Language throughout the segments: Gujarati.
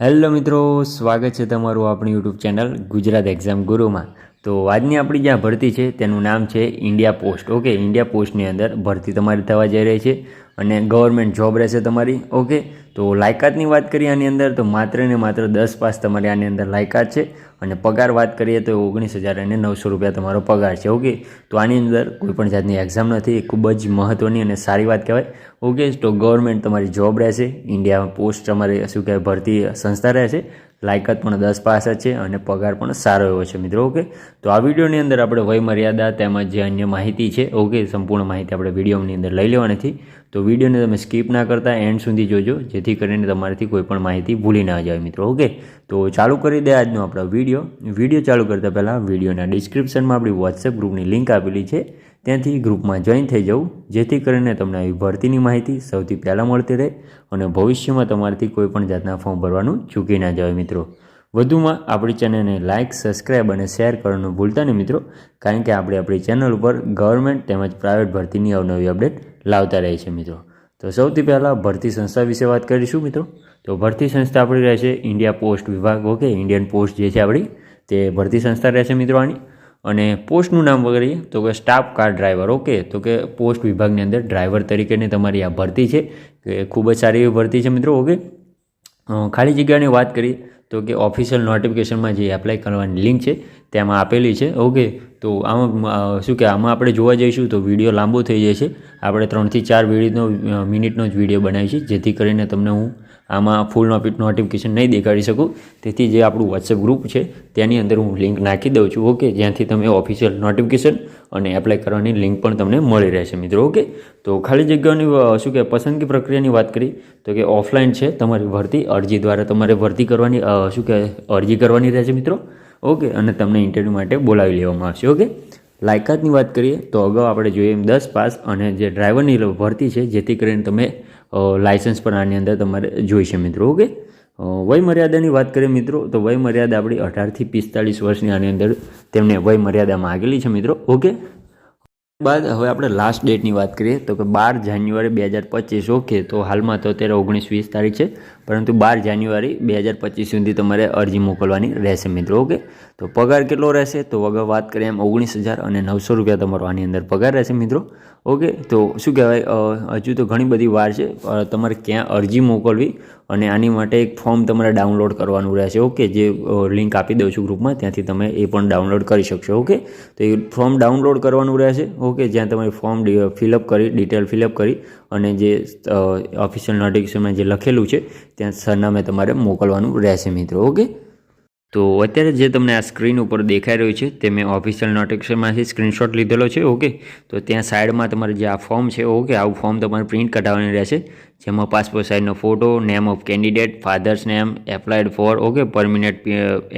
હેલો મિત્રો, સ્વાગત છે તમારું આપણી યુટ્યુબ ચેનલ ગુજરાત એક્ઝામ ગુરુમાં તો આજની આપણી જ્યાં ભરતી છે, તેનું નામ છે ઇન્ડિયા પોસ્ટ ઓકે ઇન્ડિયા પોસ્ટની અંદર ભરતી તમારી થવા જઈ રહી છે. અને ગવર્મેન્ટ જોબ રહેશે તમારી ઓકે તો લાયકાતની વાત કરીએ આની અંદર, તો માત્ર ને માત્ર દસ પાસ તમારી આની અંદર લાયકાત છે. અને પગાર વાત કરીએ તો ઓગણીસ હજાર અને નવસો રૂપિયા તમારો પગાર છે ઓકે તો આની અંદર કોઈપણ જાતની એક્ઝામ નથી, એ ખૂબ જ મહત્ત્વની અને સારી વાત કહેવાય ઓકે તો ગવર્મેન્ટ તમારી જોબ રહેશે ઇન્ડિયામાં પોસ્ટ તમારી શું કહેવાય, ભરતી સંસ્થા રહેશે. લાયકાત પણ દસ પાસ છે અને પગાર પણ સારો એવો છે, મિત્રો ઓકે તો આ વિડીયોની અંદર આપણે વય મર્યાદા તેમજ જે અન્ય માહિતી છે ઓકે સંપૂર્ણ માહિતી આપણે વિડીયોની અંદર લઈ લેવાની હતી. તો વિડીયોને તમે સ્કીપ ના કરતા, એન્ડ સુધી જોજો, જેથી કરીને તમારાથી કોઈ પણ માહિતી ભૂલી ના જાય મિત્રો, ઓકે? તો ચાલુ કરી દે આજનો આપણો વીડિયો. વીડિયો ચાલુ કરતાં પહેલાં વિડીયોના ડિસ્ક્રિપ્શનમાં આપણી વોટ્સએપ ગ્રુપની લિંક આપેલી છે. ત્યાંથી ગ્રુપમાં જોઈન થઈ જવું, જેથી કરીને તમને આવી ભરતીની માહિતી સૌથી પહેલાં મળતી રહે અને ભવિષ્યમાં તમારાથી કોઈ પણ જાતના ફોર્મ ભરવાનું ચૂકી ના જાય મિત્રો. વધુમાં આપણી ચેનલને લાઇક સબસ્ક્રાઈબ અને શેર કરવાનું ભૂલતા નહીં મિત્રો, કારણ કે આપણે આપણી ચેનલ ઉપર ગવર્મેન્ટ તેમજ પ્રાઇવેટ ભરતીની અવનવી અપડેટ લાવતા રહે છે મિત્રો. તો સૌથી પહેલાં ભરતી સંસ્થા વિશે વાત કરીશું મિત્રો. તો ભરતી સંસ્થા આપણી રહેશે ઇન્ડિયા પોસ્ટ વિભાગ ઓકે ઇન્ડિયન પોસ્ટ જે છે આપણી, તે ભરતી સંસ્થા રહેશે મિત્રો આની. અને પોસ્ટનું નામ વગેરે, તો કે સ્ટાફ કાર ડ્રાઈવર ઓકે તો કે પોસ્ટ વિભાગની અંદર ડ્રાઈવર તરીકેની તમારી આ ભરતી છે કે ખૂબ જ સારી એવી ભરતી છે મિત્રો ઓકે ખાલી જગ્યાની વાત કરી તો કે ઓફિશિયલ નોટિફિકેશનમાં જે એપ્લાય કરવાની લિંક છે, તેમાં આપેલી છે. ઓકે તો આમાં શું કે આમાં આપણે જોવા જઈશું તો વીડિયો લાંબો થઈ જશે આપણે ત્રણથી ચાર મિનિટનો મિનિટનો જ વીડિયો બનાવીશું, જેથી કરીને તમને હું આમાં ફૂલ નોટિફિકેશન નહીં દેખાડી શકું. તેથી જે આપણું વોટ્સએપ ગ્રુપ છે, તેની અંદર હું લિંક નાખી દઉં છું ઓકે જ્યાંથી તમે ઓફિશિયલ નોટિફિકેશન અને એપ્લાય કરવાની લિંક પણ તમને મળી રહેશે મિત્રો ઓકે તો ખાલી જગ્યાઓની શું કે પસંદગી પ્રક્રિયાની વાત કરી, તો કે ઓફલાઈન છે, તમારી ભરતી અરજી દ્વારા તમારે ભરતી કરવાની શું કે અરજી કરવાની રહેશે મિત્રો ઓકે અને તમને ઇન્ટરવ્યૂ માટે બોલાવી લેવામાં આવશે ઓકે લાયકાતની વાત કરીએ, તો અગાઉ આપણે જોઈએ એમ દસ પાસ અને જે ડ્રાઈવરની ભરતી છે, જેથી કરીને તમે લાયસન્સ પણ આની અંદર તમારે જોઈશે મિત્રો, ઓકે? વયમર્યાદાની વાત કરીએ મિત્રો, તો વય મર્યાદા આપણી અઢારથી પિસ્તાળીસ વર્ષની આની અંદર તેમને વયમર્યાદા માગેલી છે મિત્રો, ઓકે? બાદ હવે આપણે લાસ્ટ ડેટની વાત કરીએ, તો કે બાર જાન્યુઆરી બે હજાર પચીસ, ઓકે? તો હાલમાં તો અત્યારે ઓગણીસ વીસ તારીખ છે. પરંતુ બાર જાન્યુઆરી બે હજાર પચીસ સુધી તમારે અરજી મોકલવાની રહેશે મિત્રો, ઓકે? તો પગાર કેટલો રહેશે? તો વગર વાત કરીએ એમ ઓગણીસ હજાર અને નવસો રૂપિયા તમારો આની અંદર પગાર રહેશે મિત્રો, ઓકે? તો શું કહેવાય? હજુ તો ઘણી બધી વાર છે. તમારે ક્યાં અરજી મોકલવી અને આની માટે એક ફોર્મ તમારે ડાઉનલોડ કરવાનું રહેશે, ઓકે? જે લિંક આપી દઉં છું ગ્રુપમાં, ત્યાંથી તમે એ પણ ડાઉનલોડ કરી શકશો, ઓકે? તો એ ફોર્મ ડાઉનલોડ કરવાનું રહેશે, ઓકે? જ્યાં તમારે ફોર્મ ફિલઅપ કરી, ડિટેલ ફિલઅપ કરી અને જે ઓફિશિયલ નોટિફિકેશનમાં જે લખેલું છે ત્યાં સરનામે તમારે મોકલવાનું રહેશે મિત્રો, ઓકે? તો અત્યારે જે તમને આ સ્ક્રીન ઉપર દેખાઈ રહ્યું છે, તે મેં ઓફિશિયલ નોટિફિકેશનમાંથી સ્ક્રીનશોટ લીધેલો છે, ઓકે? તો ત્યાં સાઈડમાં તમારે જે આ ફોર્મ છે, ઓકે આવું ફોર્મ તમારે પ્રિન્ટ કઢાવવાની રહેશે, જેમાં passport સાઇઝનો photo name of candidate father's name applied for okay? Permanent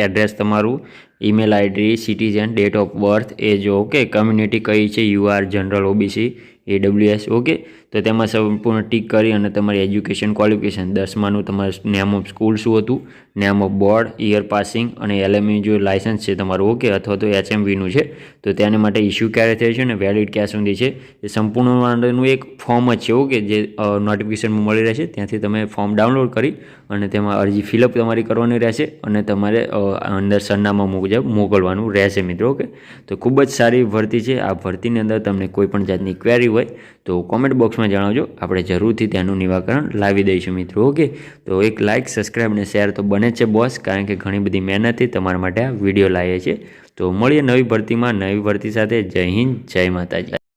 address તમારું email ID citizen date of birth age okay? Community કઈ છે U R general OBC EWS okay? તો તેમાં સંપૂર્ણ ટીક કરી અને તમારી એજ્યુકેશન ક્વોલિફિકેશન. દસમાનું તમારું નેમ ઓફ સ્કૂલ શું હતું? Name of board year passing અને એલએમયુ જો લાયસન્સ છે તમારું ઓકે અથવા તો એચએમવીનું છે, તો તેને માટે ઇસ્યુ ક્યારે થયું છે અને વેલિડ ક્યાં સુધી છે? એ સંપૂર્ણ માટેનું એક ફોર્મ જ છે ઓકે, જે નોટિફિકેશનમાં મળી રહેશે. ત્યાંથી તમે ફોર્મ ડાઉનલોડ કરી અને તેમાં અરજી ફિલઅપ તમારી કરવાની રહેશે અને તમારે અંદર સરનામા મુજબ મોકલવાનું રહેશે મિત્રો ઓકે. તો ખૂબ જ સારી ભરતી છે. આ ભરતીની અંદર તમને કોઈ પણ જાતની ક્વેરી હોય તો કોમેન્ટ બોક્સમાં જણાવજો. આપણે જરૂરથી તેનું નિવાકરણ લાવી દઈશું મિત્રો, ઓકે? તો એક લાઇક સબસ્ક્રાઈબ અને શેર તો બને છે બોસ કારણ કે ઘણી બધી મહેનતથી તમારા માટે આ વીડિયો લાવીએ છીએ. તો મળીએ નવી ભરતીમાં, નવી ભરતી સાથે. જય હિન્દ, જય માતાજી.